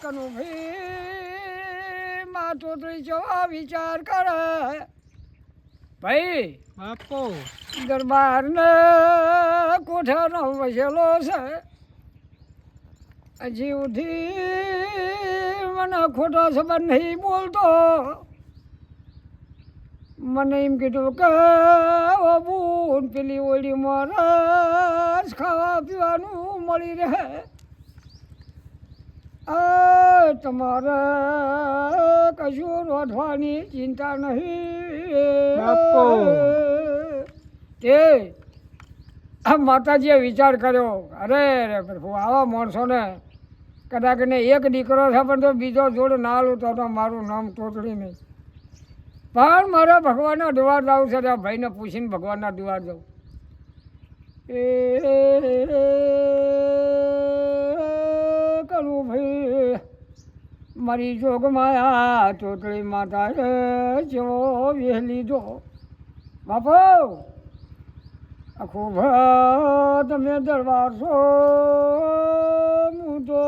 કનુ ભાઈ માં ત્રીજો જવા વિચાર કરે. ભાઈ બાપો. દરબાર ને કોઠાનો વસેલો છે. હજી ઉઠી મને ખોટા સંબંધ નહીં બોલતો. મને એમ કીધું કે બૂન પેલી ઓળી રસ ખાવા પીવાનું મળી રહે. આ તમારે કશું રોધવાની ચિંતા નહીં. તે આ માતાજીએ વિચાર કર્યો અરે રે પ્રભુ આવા માણસોને કદાચ ને એક દીકરો છે પણ તો બીજો જોડ ના લો તો તો મારું નામ તોતડી નહીં. પણ મારે ભગવાનના દ્વાર જવું છે ત્યાં ભાઈને પૂછીને ભગવાનના દ્વાર જવું એ કરું ભાઈ. મારી જોગમાયા તોતળી માતાએ જેવો વેહ લીધો બાપો આખું ભા તમે દરબાર છો. હું તો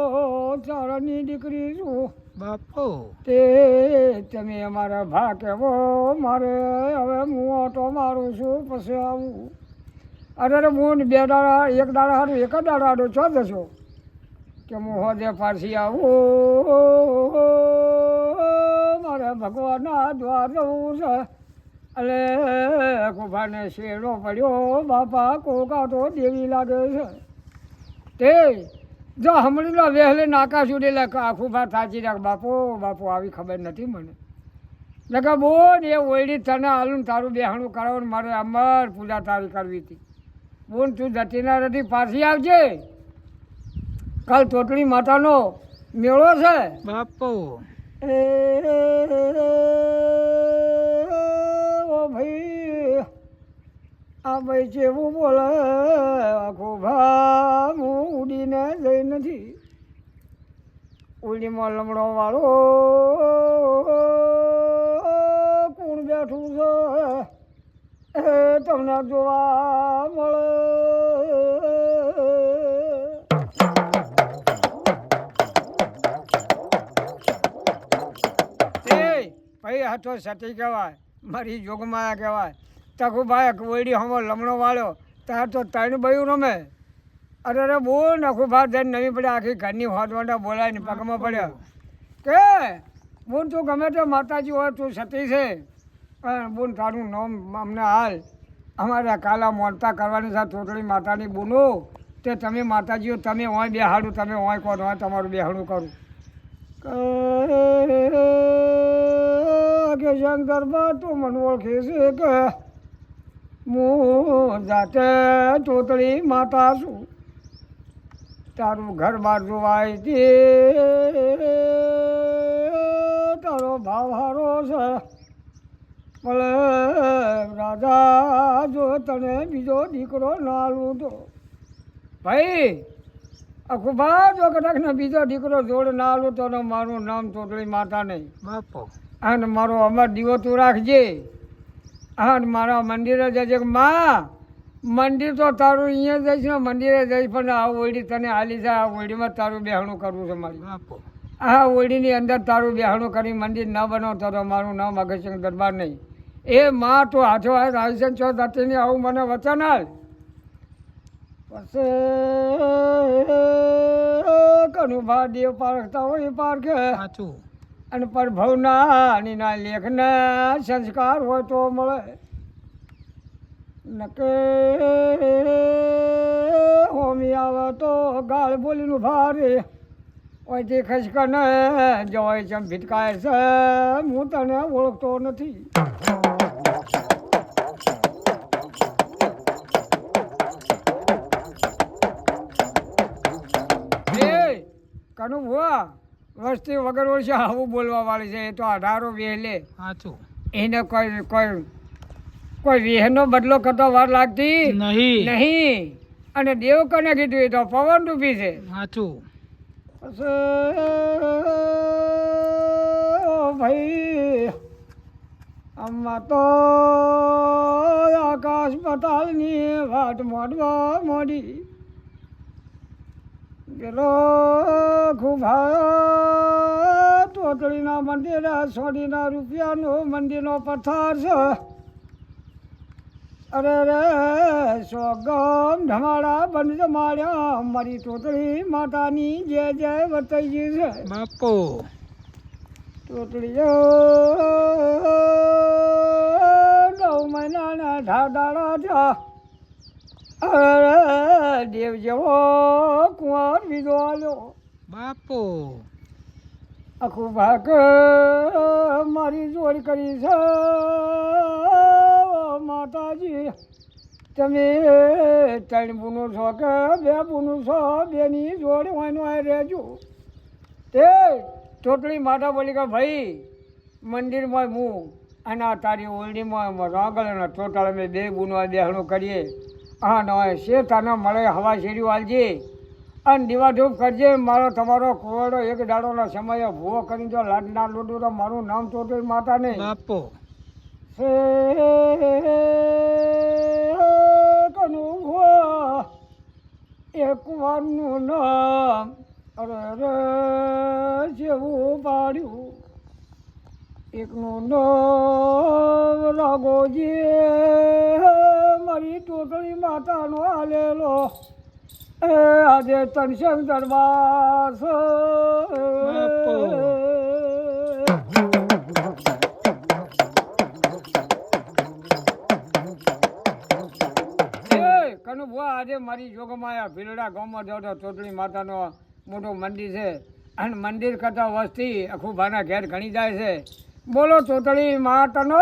ચારની દીકરી છું. બાપો. તે તમે અમારા ભા કહેવો મારે હવે હું ઓટો મારું છું પછી આવું. અરે હું બે દાડા એક દાડા હારું એક જ દાડા હારું છો જશો? કે હું પાછી આવું? મારે ભગવાનના દ્વાર છે. અલે કુભાને શેરો પડ્યો. બાપા, કોકા તો દેવી લાગે છે. તે, જો હમણાં વહેલે નાકા સુડેલા આખું ભાત થાચી રાખ બાપો બાપો, આવી ખબર નથી મને. લગા બોન એ ઓયડી તને હાલું તારું બેહાણું કરાવવાનું મારે અમર પૂજા તારી કરવી હતી. બોન તું જતી ના નથી પાછી આવજે. કાલ તોતળી માતાનો મેળો છે. બાપો. એ ઓ ભાઈ આ ભાઈ જેવું બોલે આખો ભા હું ઉડીને જઈ નથી ઉડીમાં લમડો વાળો કોણ બેઠું છે? એ તમને જોવા મળે. તો સતી કહેવાય મારી જોગમાયા કહેવાય તખુભાઈ કોયડી હમો લમણો વાળ્યો, તાર તો ત્રણ બયું રમે. અરે અરે, બોલ નખુભા જઈને નવી પડે આખી ઘરની હોદવાંડા બોલાવીને પગમાં પડ્યો. કે, બોન તું ગમે તે માતાજી હોય, તું સતી છે. બોન, તારું નામ અમને હાલ. અમારે કાલા મોનતા કરવાની છે ટોટલી માતાની બોનો. તે તમે માતાજીઓ, તમે હોય બેહાડું, તમે હોય કોણ હોય, તમારું બેહાડું કરું. કે શંકર તું મને ઓળખે છે કે હું જાતે તોતળી માતા છું. તારું ઘર બાર જોવાય તે તારો ભાવ હારો છે. ભલે રાજા જો તને બીજો દીકરો ના લૂંટો. ભાઈ અખુબા જો કદાચ બીજો દીકરો જોડ ના લૂંટો મારું નામ તોતળી માતા નહીં. બાપો. અને મારો અમર દીવો તું રાખજે. અને મારા મંદિરે જજે મા મંદિર તો તારું અહીંયા જઈશ ને મંદિરે જઈશ પણ આ ઓયડી તને હાલી જાય આ ઓયડીમાં તારું બેહણું કરવું છે મારી. આ ઓયડીની અંદર તારું બેહણું કરી મંદિર ન બનાવતો તો મારું નામ અગસ્યંગ દરબાર નહીં. એ માં તું હાથો હાથ રાયસન છો દત્તીની આવું મને વચન હાલ પછી કનુભા દેવ પારખતા હોય પારખે. સાચું. અને પ્રભવના અને લેખને સંસ્કાર હોય તો મળે. નકે હોમી આવે તો ગાળ બોલીનું ભારે. ઓયથી તે ને જોય છે ભીટકાય છે હું તને ઓળખતો નથી. કનુ ભુવા. વસ્તી વગર ઓળશે આવું બોલવા વાળી છે એ તો અઢારો વહેલે સાચું એને કોઈ કોઈ કોઈ વેહનો બદલો કરતો વાર લાગતી નહીં. નહીં. અને દેવ કને કીધું એ તો પવન રૂપી છે. સાચું ભાઈ આમાં તો આકાશ પતાલની વાટ મોડવા મોડી પેલો ખુભા તોતળીના મંદિર સોડીના રૂપિયાનો મંદિરનો પથ્થર છે. અરે રે સોગમ ધમાડા બંધ જમાડ્યા. મારી તોતળી માતાની જય જય વતાઈ છે. બાપો. તોતળીઓ નવ મહિનાના ઢાડાળા થયા. દેવ જેવો કુંવર બીજો આલ્યો બાપો. આખું ભાગ મારી જોડ કરી છે. માતાજી, તમે ત્રણ બુનો છો કે બે બુનો છો? બેની જોડ હોય રહેજો. તે ટોટલી માતા બોલી કે, ભાઈ, મંદિરમાં હું અને તારી ઓરડીમાં રાગળ અને ટોટલ અમે બે ગુનો દેહણું કરીએ. હા ન તને મળે હવા આલજે. અને દીવાધૂપ કરજે મારો તમારો કોરડો એક દાડોનો સમય ભૂવો કરી દો લાડના લોડુરો મારું નામ ટોટલ માતા નહીં બાપો. એક વારનું નામ અરે રે જેવું પાડ્યું. એકનું નામ રાગોજી. મારી ટોટલી માતાનો આલેલો. એ આજે તનસંગ દરબાર કનુ આજે મારી જોગમાં આ ભીલડા ગામમાં જાવ તો ચોટલી માતાનો મોટું મંદિર છે. અને મંદિર કરતા વસ્તી આખું ભાના ઘેર ઘણી જાય છે. બોલો ચોતળી માતાનો.